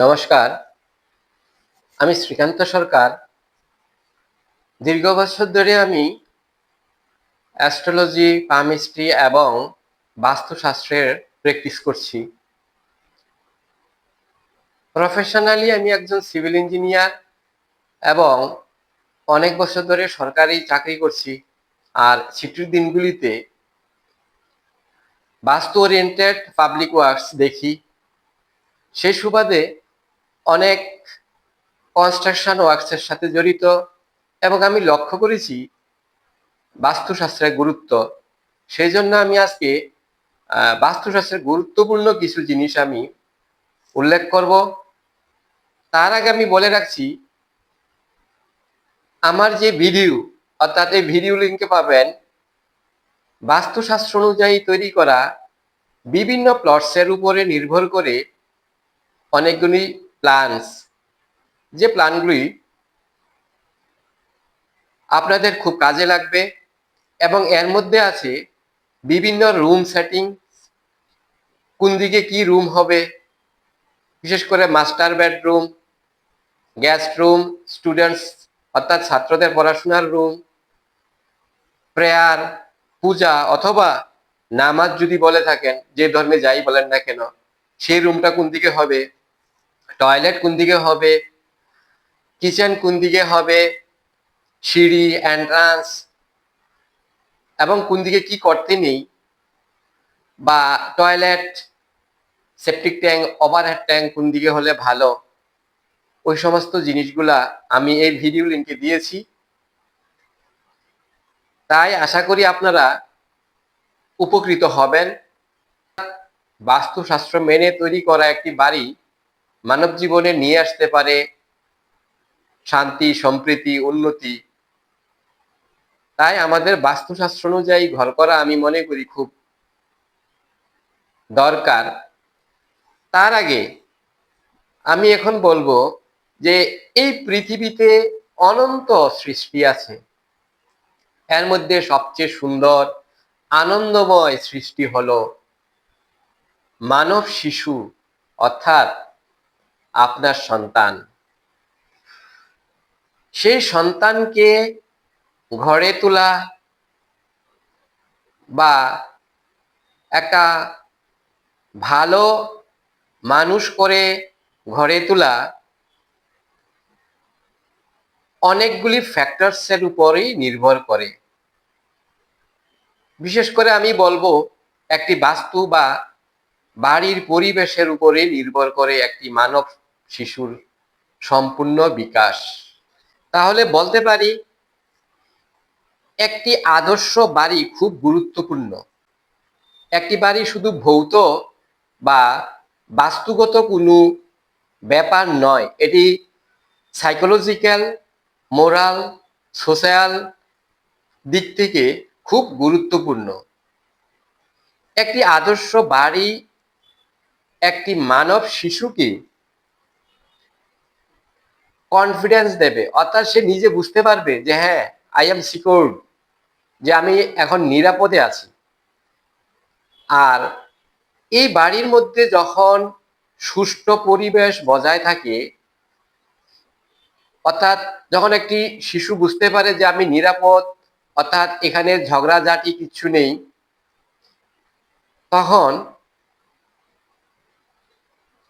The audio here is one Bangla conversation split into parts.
নমস্কার। আমি শ্রীকান্ত সরকার। দীর্ঘ বছর ধরে আমি অ্যাস্ট্রোলজি পামিস্ট্রি এবং বাস্তুশাস্ত্রের প্র্যাকটিস করছি। প্রফেশনালি আমি একজন সিভিল ইঞ্জিনিয়ার এবং অনেক বছর ধরে সরকারি চাকরি করছি। আর ছুটির দিনগুলিতে বাস্তু ওরিয়েন্টেড পাবলিক ওয়ার্কস দেখি। সেই সুবাদে অনেক কনস্ট্রাকশন ওয়ার্কসের সাথে জড়িত এবং আমি লক্ষ্য করেছি বাস্তুশাস্ত্রের গুরুত্ব। সেই জন্য আমি আজকে বাস্তুশাস্ত্রের গুরুত্বপূর্ণ কিছু জিনিস আমি উল্লেখ করব। তার আগে আমি বলে রাখছি, আমার যে ভিডিও অর্থাৎ এই ভিডিও লিঙ্কে পাবেন বাস্তুশাস্ত্র অনুযায়ী তৈরি করা বিভিন্ন প্লটসের উপরে নির্ভর করে অনেকগুলি প্ল্যানস যে প্ল্যানগুলি আপনাদের খুব কাজে লাগবে এবং এর মধ্যে আছে বিভিন্ন রুম সেটিং কোন দিকে কি রুম হবে, বিশেষ করে master bedroom guest room students অর্থাৎ ছাত্রদের পড়াশোনার রুম প্রেয়ার পূজা অথবা নামাজ যদি বলে থাকেন, যে ধর্মে যাই বলেন না কেন, সেই রুমটা কোন দিকে হবে? টয়লেট কোন দিকে হবে? কিচেন কোন দিকে হবে? সিঁড়ি এন্ট্রান্স এবং কোন দিকে কি করতে নেই? বা toilet septic tank overhead tank কোন দিকে হলে ভালো? ওই সমস্ত জিনিসগুলা আমি এই ভিডিও লিঙ্কে দিয়েছি। তাই আশা করি আপনারা উপকৃত হবেন। বাস্তুশাস্ত্র মেনে তৈরি করা একটি বাড়ি মানব জীবনে নিয়ে আসতে পারে শান্তি, সম্প্রীতি, উন্নতি। তাই আমাদের বাস্তুশাস্ত্র অনুযায়ী ঘর করা আমি মনে করি খুব দরকার। তার আগে আমি এখন বলব যে এই পৃথিবীতে অনন্ত সৃষ্টি আছে। এর মধ্যে সবচেয়ে সুন্দর, আনন্দময় সৃষ্টি হলো মানব শিশু, অর্থাৎ আপনার সন্তান। সেই সন্তানকে ঘরে তোলা বা একটা ভালো মানুষ করে ঘরে তোলা অনেকগুলি ফ্যাক্টরসের উপরেই নির্ভর করে। বিশেষ করে আমি বলব, একটি বাস্তু বা বাড়ির পরিবেশের উপরে নির্ভর করে একটি মানব শিশুর সম্পূর্ণ বিকাশ। তাহলে বলতে পারি, একটি আদর্শ বাড়ি খুব গুরুত্বপূর্ণ। একটি বাড়ি শুধু ভৌত বা বাস্তুগত কোনো ব্যাপার নয়, এটি সাইকোলজিক্যাল মোরাল সোশ্যাল দিক থেকে খুব গুরুত্বপূর্ণ। একটি আদর্শ বাড়ি একটি মানব শিশুকে কনফিডেন্স দেবে। অর্থাৎ সে নিজে বুঝতে পারবে যে হ্যাঁ আই এম সিকিউর যে আমি এখন নিরাপদে আছি। আর এই বাড়ির মধ্যে যখন সুষ্ঠু পরিবেশ বজায় থাকে, অর্থাৎ যখন একটি শিশু বুঝতে পারে যে আমি নিরাপদ, অর্থাৎ এখানে ঝগড়াঝাটি কিচ্ছু নেই, তখন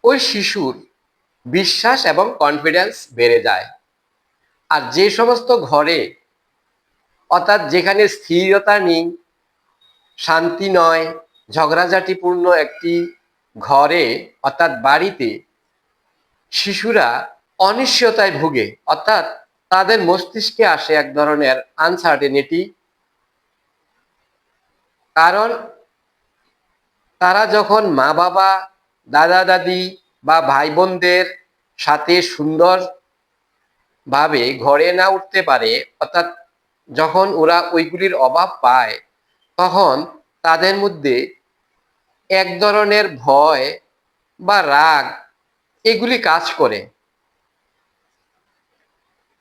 ওই শিশুর বিশ্বাস এবং কনফিডেন্স বেড়ে যায়। আর যে সমস্ত ঘরে, অর্থাৎ যেখানে স্থিরতা নেই, শান্তি নয়, ঝগড়াঝাটিপূর্ণ একটি ঘরে, অর্থাৎ বাড়িতে, শিশুরা অনিশ্চয়তায় ভুগে, অর্থাৎ তাদের মস্তিষ্কে আসে এক ধরনের আনসার্টেনিটি কারণ তারা যখন মা বাবা দাদা দাদি বা ভাই বোনদের সাথে সুন্দর ভাবে ঘরে না উঠতে পারে, অর্থাৎ যখন ওরা ওইগুলির অভাব পায়, তখন তাদের মধ্যে এক ধরনের ভয় বা রাগ এগুলি কাজ করে।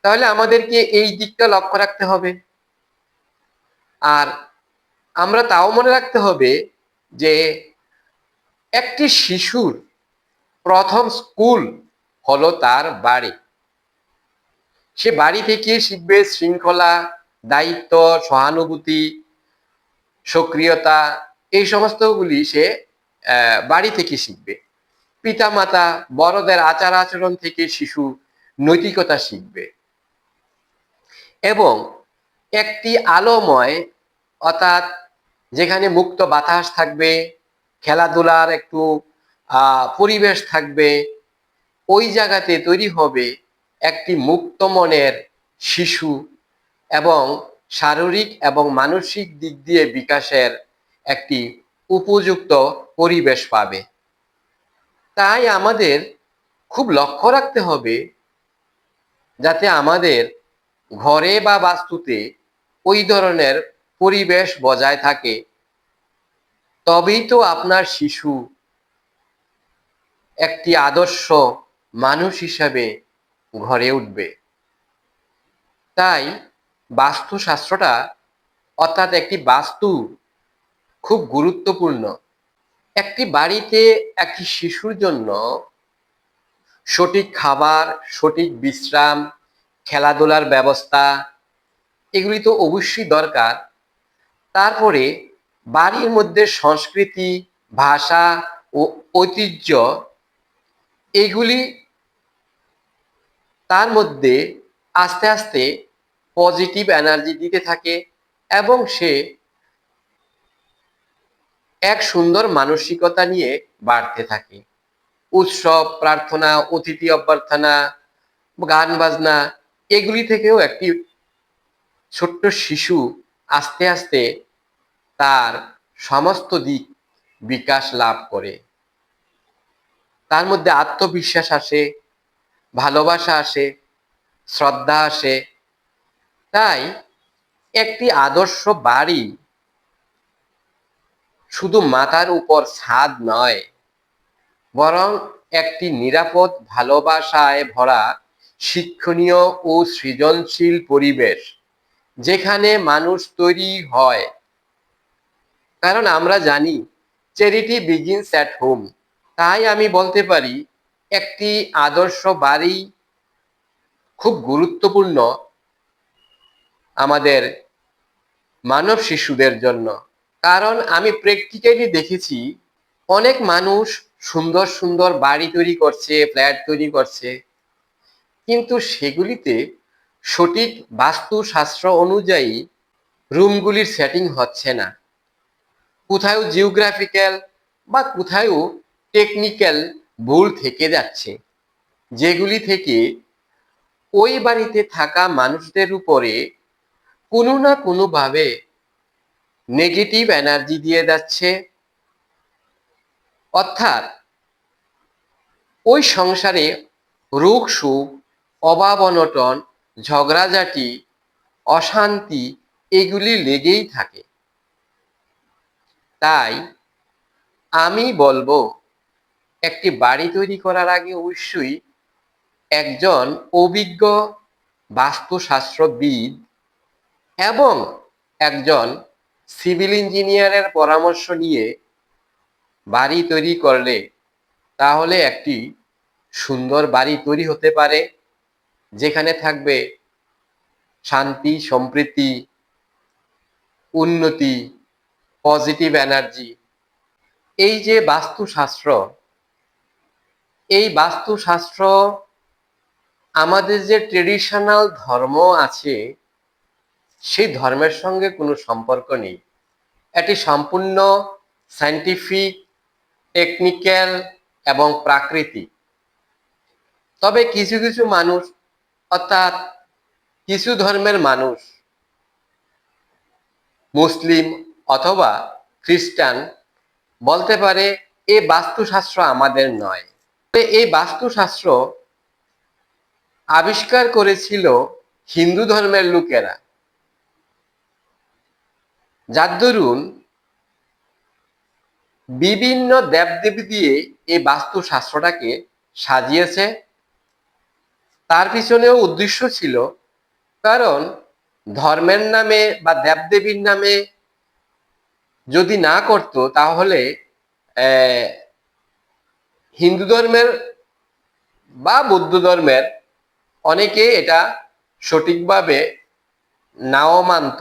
তাহলে আমাদেরকে এই দিকটা লক্ষ্য রাখতে হবে। আর আমরা তাও মনে রাখতে হবে যে একটি শিশুর প্রথম স্কুল হলো তার বাড়ি। সে বাড়ি থেকে শিখবে শৃঙ্খলা, দায়িত্ব, সহানুভূতি, সক্রিয়তা, এই সমস্তগুলি সে বাড়ি থেকে শিখবে। পিতামাতা, বড়দের আচার আচরণ থেকে শিশু নৈতিকতা শিখবে। এবং একটি আলোময়, অর্থাৎ যেখানে মুক্ত বাতাস থাকবে, খেলাধুলার একটু পরিবেশ থাকবে ওই জায়গাতে তৈরি হবে একটি মুক্ত মনের শিশু এবং শারীরিক এবং মানসিক দিক দিয়ে বিকাশের একটি উপযুক্ত পরিবেশ পাবে। তাই আমাদের খুব লক্ষ্য রাখতে হবে যাতে আমাদের ঘরে বা বাস্তুতে ওই ধরনের পরিবেশ বজায় থাকে। তবেই তো আপনার শিশু একটি আদর্শ মানুষ হিসাবে ঘরে উঠবে। তাই বাস্তুশাস্ত্রটা অর্থাৎ একটি বাস্তু খুব গুরুত্বপূর্ণ। একটি বাড়িতে একটি শিশুর জন্য সঠিক খাবার, সঠিক বিশ্রাম, খেলাধুলার ব্যবস্থা, এগুলি তো অবশ্যই দরকার। তারপরে বাড়ির মধ্যে সংস্কৃতি, ভাষা ও ঐতিহ্য এগুলি তার মধ্যে আস্তে আস্তে পজিটিভ এনার্জি দিতে থাকে এবং সে এক সুন্দর মানসিকতা নিয়ে বাড়তে থাকে। উৎসব, প্রার্থনা, অতিথি অভ্যর্থনা, গান বাজনা, এগুলি থেকেও একটি ছোট্ট শিশু আস্তে আস্তে তার সমস্ত দিক বিকাশ লাভ করে। তার মধ্যে আত্মবিশ্বাস আসে, ভালোবাসা আসে, শ্রদ্ধা আসে। তাই একটি আদর্শ বাড়ি শুধু মাথার উপর ছাদ নয়, বরং একটি নিরাপদ ভালোবাসায় ভরা শিক্ষণীয় ও সৃজনশীল পরিবেশ যেখানে মানুষ তৈরি হয়। কারণ আমরা জানি চ্যারিটি বিগিনস অ্যাট হোম তাই আমি বলতে পারি, একটি আদর্শ বাড়ি খুব গুরুত্বপূর্ণ আমাদের মানব শিশুদের জন্য। কারণ আমি প্র্যাকটিক্যালি দেখেছি, অনেক মানুষ সুন্দর সুন্দর বাড়ি তৈরি করছে ফ্ল্যাট তৈরি করছে, কিন্তু সেগুলিতে সঠিক বাস্তুশাস্ত্র অনুযায়ী রুমগুলির সেটিং হচ্ছে না। কোথাও জিওগ্রাফিক্যাল বা কোথাও টেকনিক্যাল ভুল থেকে যাচ্ছে। যেগুলি থেকে ওই বাড়িতে থাকা মানুষদের উপরে কোনো না কোনোভাবে নেগেটিভ এনার্জি দিয়ে যাচ্ছে। অর্থাৎ ওই সংসারে রোগ, সুখ, অভাব, অনটন, ঝগড়াঝাটি, অশান্তি এগুলি লেগেই থাকে। তাই আমি বলব একটি বাড়ি তৈরি করার আগে অবশ্যই একজন অভিজ্ঞ বাস্তুশাস্ত্রবিদ এবং একজন সিভিল ইঞ্জিনিয়ারের পরামর্শ নিয়ে বাড়ি তৈরি করলে তাহলে একটি সুন্দর বাড়ি তৈরি হতে পারে, যেখানে থাকবে শান্তি, সম্প্রীতি, উন্নতি পজিটিভ এনার্জি এই যে বাস্তুশাস্ত্র এই বাস্তুশাস্ত্র আমাদের যে ট্রেডিশনাল ধর্ম আছে, সেই ধর্মের সঙ্গে কোনো সম্পর্ক নেই। এটি সম্পূর্ণ সায়েন্টিফিক টেকনিক্যাল এবং প্রাকৃতিক। তবে কিছু কিছু মানুষ, অর্থাৎ কিছু ধর্মের মানুষ, মুসলিম অথবা খ্রিস্টান, বলতে পারে এ বাস্তুশাস্ত্র আমাদের নয়। তবে এই বাস্তুশাস্ত্র আবিষ্কার করেছিল হিন্দু ধর্মের লোকেরা। যার দরুন বিভিন্ন দেবদেবী দিয়ে এই বাস্তুশাস্ত্রটাকে সাজিয়েছে। তার পিছনেও উদ্দেশ্য ছিল, কারণ ধর্মের নামে বা দেবদেবীর নামে যদি না করত তাহলে হিন্দু ধর্মের বা বৌদ্ধ ধর্মের অনেকে এটা সঠিকভাবে নাও মানত।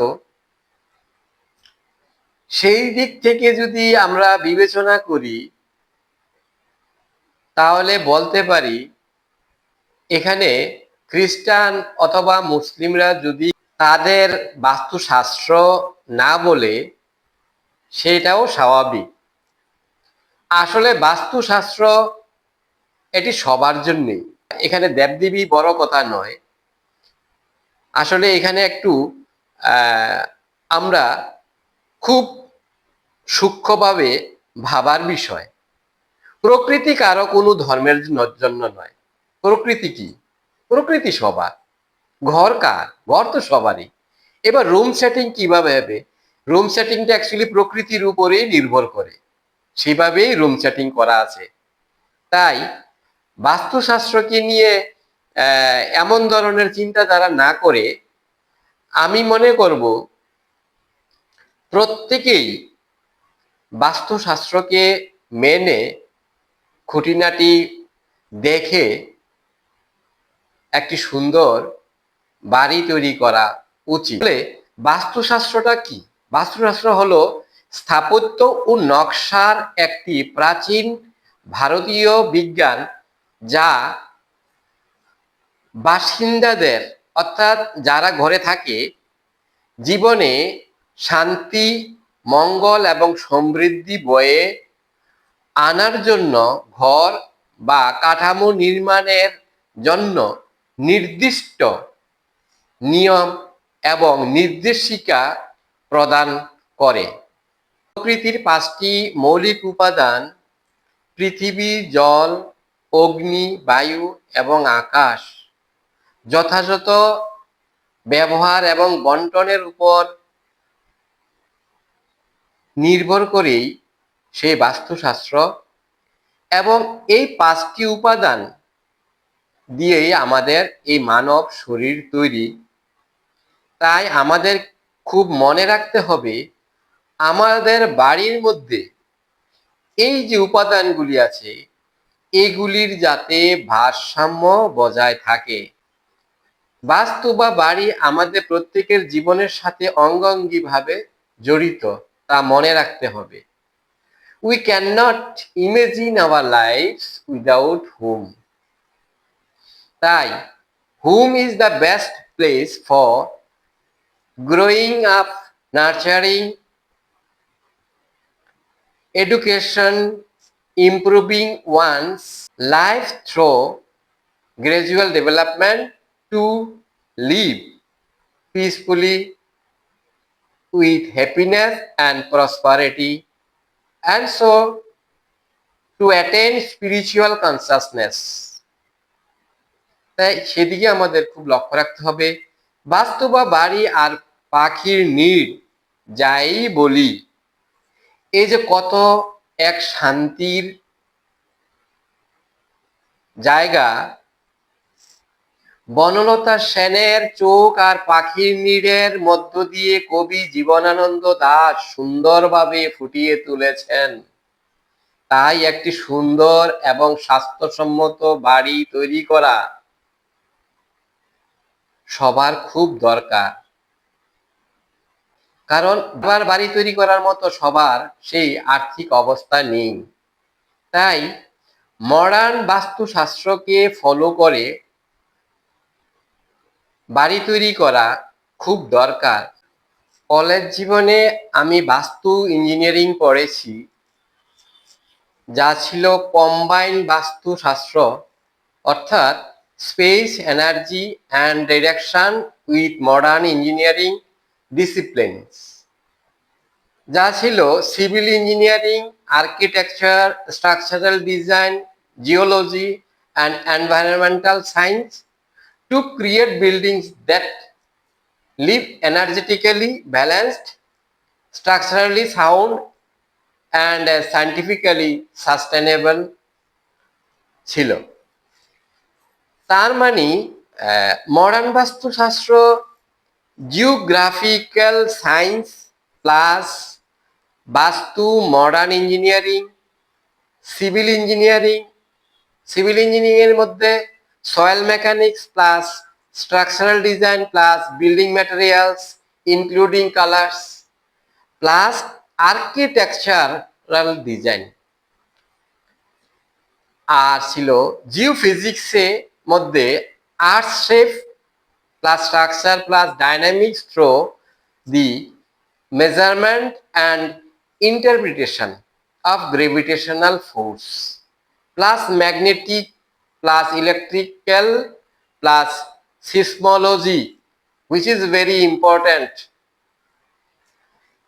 সেই দিক থেকে যদি আমরা বিবেচনা করি, তাহলে বলতে পারি, এখানে খ্রিস্টান অথবা মুসলিমরা যদি তাদের বাস্তুশাস্ত্র না বলে, সেটাও স্বাভাবিক। আসলে বাস্তুশাস্ত্র এটি সবার জন্যই। এখানে দেবদেবী বড় কথা নয়। আসলে এখানে একটু আমরা খুব সূক্ষ্মভাবে ভাবার বিষয়। প্রকৃতি কারও কোনো ধর্মের জন্য নয়। প্রকৃতি কি? প্রকৃতি সবার। ঘর কার? ঘর তো সবারই। এবার রুম সেটিং কীভাবে হবে? রুম সেটিংটা অ্যাকচুয়ালি প্রকৃতির উপরেই নির্ভর করে। সেভাবেই রুম সেটিং করা আছে। তাই বাস্তুশাস্ত্রকে নিয়ে এমন ধরনের চিন্তা চিন্তাধারা না করে, আমি মনে করব প্রত্যেকেই বাস্তুশাস্ত্রকে মেনে, খুঁটিনাটি দেখে একটি সুন্দর বাড়ি তৈরি করা উচিত। বাস্তুশাস্ত্রটা কি? বাস্তুশাস্ত্র হলো স্থাপত্য ও নকশার একটি প্রাচীন ভারতীয় বিজ্ঞান যা বাসিন্দাদের, অর্থাৎ যারা ঘরে থাকে, জীবনে শান্তি, মঙ্গল এবং সমৃদ্ধি বয়ে আনার জন্য ঘর বা কাঠামো নির্মাণের জন্য নির্দিষ্ট নিয়ম এবং নির্দেশিকা প্রদান করে। প্রকৃতির পাঁচটি মৌলিক উপাদান পৃথিবী, জল, অগ্নি, বায়ু এবং আকাশ। যথাযথ ব্যবহার এবং বন্টনের উপর নির্ভর করেই সেই বাস্তুশাস্ত্র এবং এই পাঁচটি উপাদান দিয়েই আমাদের এই মানব শরীর তৈরি। তাই আমাদের খুব মনে রাখতে হবে আমাদের বাড়ির মধ্যে এই যে উপাদানগুলি আছে, এগুলির যাতে ভারসাম্য বজায় থাকে। বাস্তু বা বাড়ি আমাদের প্রত্যেকের জীবনের সাথে অঙ্গাঙ্গিভাবে জড়িত, তা মনে রাখতে হবে। We can not imagine our life without home তাই home is the best place for growing up nurturing education improving one's life through gradual development to live peacefully with happiness and prosperity and so to attain spiritual consciousness তাই সেদিকে আমাদের খুব লক্ষ্য রাখতে হবে বাস্তু বা বাড়ি আর পাখির নীড় যাই বলি এই যে কত এক শান্তির জায়গা, বনলতা সেনের চোখ আর পাখির নীড়ের মধ্য দিয়ে কবি জীবনানন্দ দাস সুন্দরভাবে ফুটিয়ে তুলেছেন। তাই একটি সুন্দর এবং স্বাস্থ্যসম্মত বাড়ি তৈরি করা সবার খুব দরকার। কারণ আবার বাড়ি তৈরি করার মতো সবার সেই আর্থিক অবস্থা নেই। তাই মডার্ন বাস্তুশাস্ত্রকে ফলো করে বাড়ি তৈরি করা খুব দরকার। কলেজ জীবনে আমি বাস্তু ইঞ্জিনিয়ারিং পড়েছি, যা ছিল কম্বাইন বাস্তুশাস্ত্র, অর্থাৎ space energy and direction with modern engineering disciplines যা ছিল civil engineering architecture structural design geology and environmental science to create buildings that live energetically balanced structurally sound and scientifically sustainable ছিল তার মানে মডার্ন বাস্তুশাস্ত্র geographical science plus Vastu modern engineering civil engineering civil engineering এর মধ্যে soil mechanics plus structural design plus building materials including colours plus architectural design আর ছিল জিও ফিজিক্সে মধ্যে আর্টস শেফ plus structure plus dynamics through the measurement and interpretation of gravitational force plus magnetic plus electrical plus seismology which is very important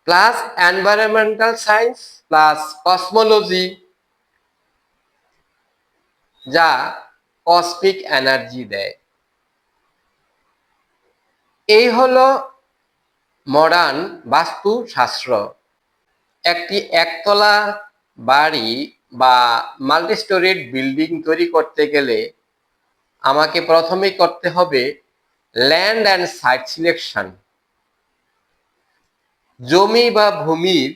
plus environmental science plus cosmology যা কসমিক এনার্জি দেয় এই হল মডার্ন বাস্তুশাস্ত্র। একটি একতলা বাড়ি বা মাল্টি স্টোরিড বিল্ডিং তৈরি করতে গেলে আমাকে প্রথমেই করতে হবে ল্যান্ড অ্যান্ড সাইট সিলেকশন জমি বা ভূমির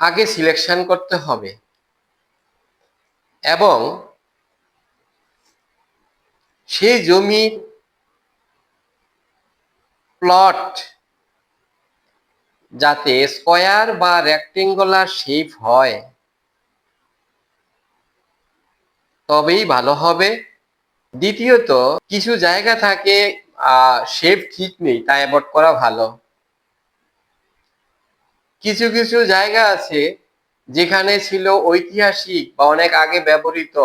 আগে সিলেকশন করতে হবে এবং সেই জমির প্লট যাতে স্কয়ার বা রেক্টেঙ্গুলার শেপ হয়, তবেই ভালো হবে। দ্বিতীয়ত, কিছু জায়গা থাকে শেপ ঠিক নেই তা অ্যাভয়েড করা ভালো। কিছু কিছু জায়গা আছে, যেখানে ছিল ঐতিহাসিক বা অনেক আগে ব্যবহৃত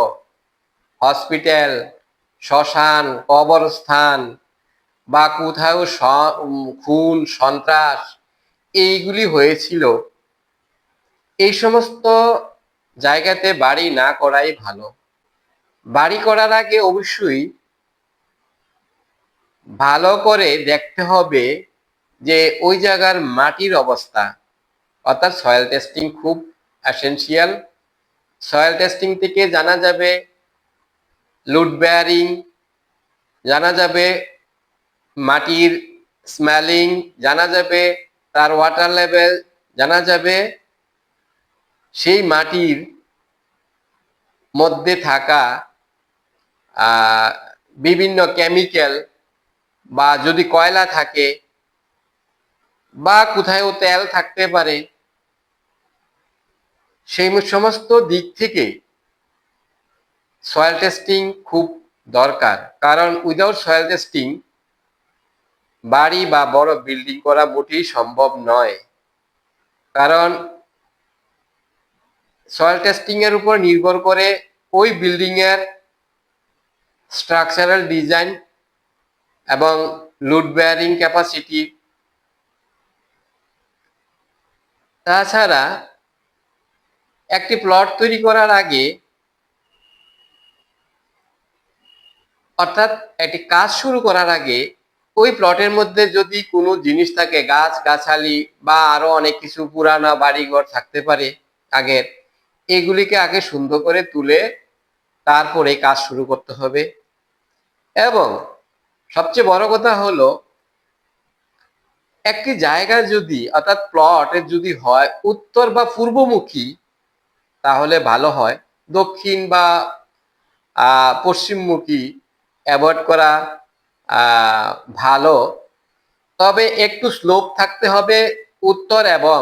হসপিটাল শ্মশান, কবরস্থান বা কোথাও খুন, সন্ত্রাস, এইগুলি হয়েছিল। এই সমস্ত জায়গাতে বাড়ি না করাই ভালো। বাড়ি করার আগে অবশ্যই ভালো করে দেখতে হবে যে ওই জায়গার মাটির অবস্থা। অর্থাৎ সয়েল টেস্টিং খুব অ্যাসেন্সিয়াল সয়েল টেস্টিং থেকে জানা যাবে লুড বেয়ারিং জানা যাবে মাটির স্মেলিং জানা যাবে তার ওয়াটার লেভেল জানা যাবে সেই মাটির মধ্যে থাকা বিভিন্ন কেমিক্যাল বা যদি কয়লা থাকে বা কোথায়ও তেল থাকতে পারে, সেই সমস্ত দিক থেকে সয়েল টেস্টিং খুব দরকার। কারণ উইদাউট সয়েল টেস্টিং বাড়ি বা বড় বিল্ডিং করা মোটেই সম্ভব নয়। কারণ সয়েল টেস্টিং এর উপর নির্ভর করে ওই বিল্ডিং এর স্ট্রাকচারাল ডিজাইন এবং লুড বেয়ারিং ক্যাপাসিটি তাছাড়া একটি প্লট তৈরি করার আগে অর্থাৎ একটি কাজ শুরু করার আগে ওই প্লটের মধ্যে যদি কোনো জিনিস থাকে, গাছ, গাছালি বা আরও অনেক কিছু পুরানা বাড়িঘর থাকতে পারে আগের, এগুলিকে আগে সুন্দর করে তুলে তারপরে কাজ শুরু করতে হবে। এবং সবচেয়ে বড় কথা হলো, একটি জায়গা যদি, অর্থাৎ প্লট যদি হয় উত্তর বা পূর্বমুখী, তাহলে ভালো হয়। দক্ষিণ বা পশ্চিমমুখী অ্যাভয়েড করা ভালো। তবে একটু স্লোপ থাকতে হবে উত্তর এবং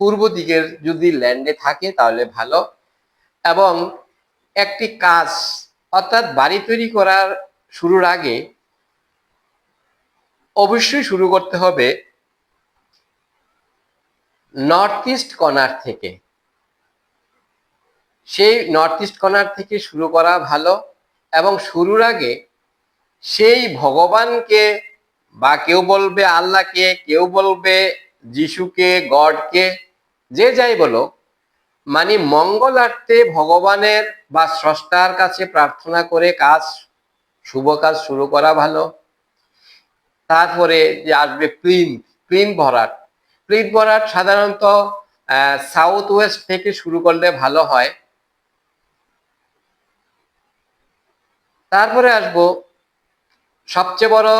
পূর্ব দিকের যদি ল্যান্ডে থাকে তাহলে ভালো। এবং একটি কাজ, অর্থাৎ বাড়ি তৈরি করার শুরুর আগে অবশ্যই শুরু করতে হবে নর্থ ইস্ট কর্নার থেকে। সেই নর্থ ইস্ট কর্নার থেকে শুরু করা ভালো এবং শুরুর আগে সেই ভগবানকে বা কেউ বলবে আল্লাহকে, কেউ বলবে যিশুকে, গডকে, যে যাই বলো মানে মঙ্গলার্থে ভগবানের বা স্রষ্টার কাছে প্রার্থনা করে কাজ, শুভ কাজ শুরু করা ভালো। তারপরে যে আসবে প্রিন্ট প্রিন্ট ভরাট। প্রিন্ট ভরাট সাধারণত সাউথ ওয়েস্ট থেকে শুরু করলে ভালো হয়। তারপরে আসব সবচেয়ে বড়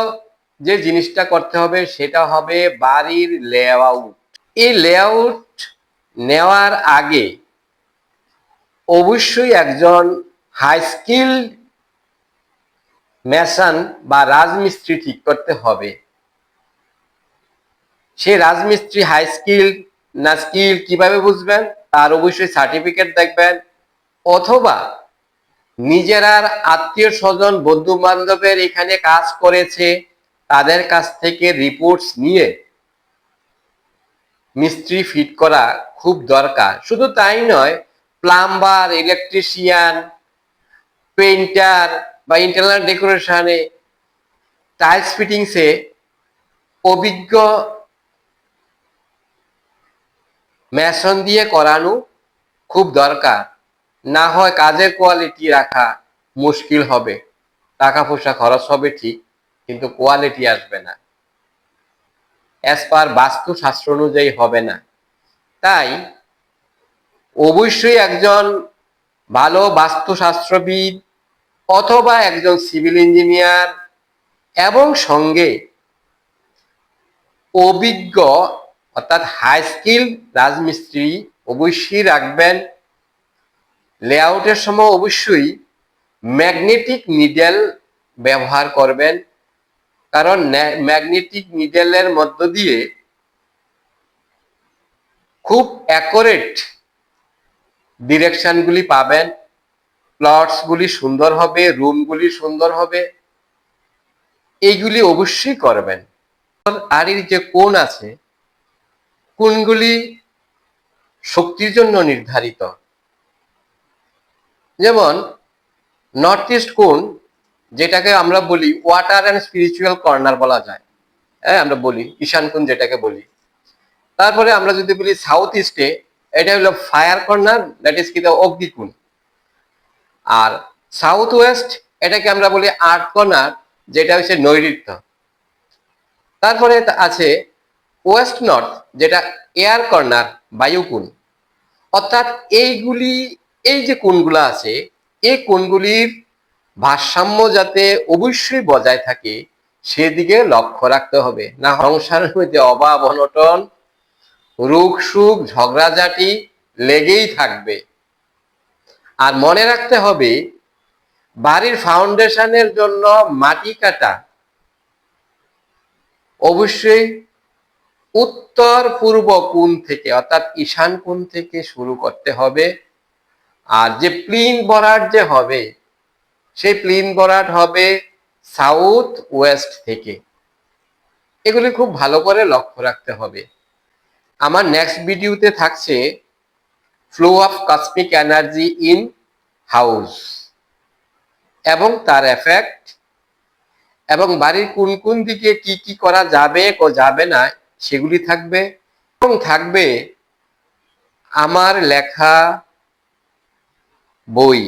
যে জিনিসটা করতে হবে সেটা হবে বাড়ির লেআউট এই লেআউট নেওয়ার আগে অবশ্যই একজন হাই স্কিল মেশান বা রাজমিস্ত্রি ঠিক করতে হবে। সে রাজমিস্ত্রি হাই স্কিল না স্কিল কীভাবে বুঝবেন? তার অবশ্যই সার্টিফিকেট দেখবেন। অথবা নিজেরার আত্মীয় স্বজন বন্ধু বান্ধবের এখানে কাজ করেছে, তাদের কাছ থেকে রিপোর্টস নিয়ে মিস্ত্রি ফিট করা খুব দরকার। শুধু তাই নয় প্লাম্বার ইলেকট্রিশিয়ান পেইন্টার বা ইন্টারনাল ডেকোরেশনে টাইলস ফিটিংসে অভিজ্ঞ মেশন দিয়ে করানো খুব দরকার। না হয় কাজের কোয়ালিটি রাখা মুশকিল হবে। টাকা পয়সা খরচ হবে ঠিক, কিন্তু কোয়ালিটি আসবে না। অ্যাজ পার বাস্তুশাস্ত্র অনুযায়ী হবে না। তাই অবশ্যই একজন ভালো বাস্তুশাস্ত্রবিদ অথবা একজন সিভিল ইঞ্জিনিয়ার এবং সঙ্গে অভিজ্ঞ অর্থাৎ হাই স্কিল রাজমিস্ত্রি অবশ্যই রাখবেন। লেআউটের সময় অবশ্যই ম্যাগনেটিক নিডেল ব্যবহার করবেন। কারণ ম্যাগনেটিক নিডেলের মধ্য দিয়ে খুব অ্যাকোরেট ডিরেকশনগুলি পাবেন। প্লটসগুলি সুন্দর হবে, রুমগুলি সুন্দর হবে। এইগুলি অবশ্যই করবেন। আড়ির যে কোণ আছে কোনগুলি শক্তির জন্য নির্ধারিত। যেমন নর্থ ইস্ট কোন যেটাকে আমরা বলি ওয়াটার অ্যান্ড স্পিরিচুয়াল কর্নার বলা যায়। হ্যাঁ আমরা বলি, ঈশান কোণ যেটাকে বলি। তারপরে আমরা যদি বলি সাউথ ইস্টে এটা হলো ফায়ার কর্নার দ্যাট ইজ কি? অগ্নিকুণ আর সাউথ ওয়েস্ট এটাকে আমরা বলি আর্ট কর্নার যেটা হচ্ছে নৈঋত্য। তারপরে আছে ওয়েস্ট নর্থ যেটা এয়ার কর্নার বায়ুকুণ অর্থাৎ এইগুলি এই যে কোণগুলো আছে, এই কোণগুলির ভারসাম্য যাতে অবশ্যই বজায় থাকে, সেদিকে লক্ষ্য রাখতে হবে। না সংসারের মধ্যে অভাব, অনটন, রোগ, সুখ, ঝগড়াঝাটি লেগেই থাকবে। আর মনে রাখতে হবে, বাড়ির ফাউন্ডেশনের জন্য মাটি কাটা অবশ্যই উত্তর পূর্ব কোণ থেকে, অর্থাৎ ঈশান কোণ থেকে শুরু করতে হবে। আর যে প্লিন বরাট যে হবে, সেই প্লিন বরাট হবে সাউথ ওয়েস্ট থেকে। এগুলি খুব ভালো করে লক্ষ্য রাখতে হবে। আমার নেক্সট ভিডিওতে থাকছে flow of cosmic energy in house এবং তার এফেক্ট এবং বাড়ির কোন কোন দিকে কি কি করা যাবে ও যাবে না, সেগুলি থাকবে এবং থাকবে আমার লেখা বই।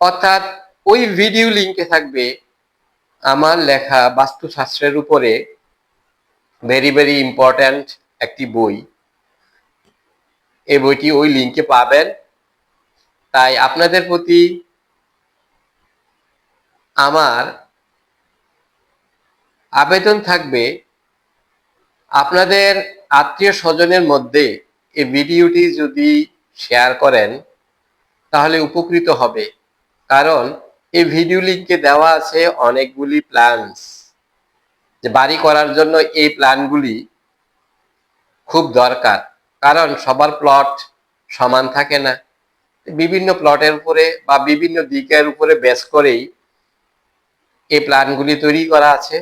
অর্থাৎ ওই ভিডিও লিঙ্কে থাকবে আমার লেখা বাস্তুশাস্ত্রের উপরে ভেরি ভেরি ইম্পর্ট্যান্ট একটি বই। এই বইটি ওই লিঙ্কে পাবেন। তাই আপনাদের প্রতি আমার আবেদন থাকবে আপনাদের আত্মীয় স্বজনের মধ্যে এই ভিডিওটি যদি শেয়ার করেন তাহলে উপকৃত হবে। কারণ এই ভিডিও লিঙ্কে দেওয়া আছে অনেকগুলি প্ল্যানস যে বাড়ি করার জন্য এই প্ল্যানগুলি খুব দরকার। কারণ সবার প্লট সমান থাকে না। বিভিন্ন প্লটের উপরে বা বিভিন্ন দিকের উপরে বেস করেই এই প্ল্যানগুলি তৈরি করা আছে।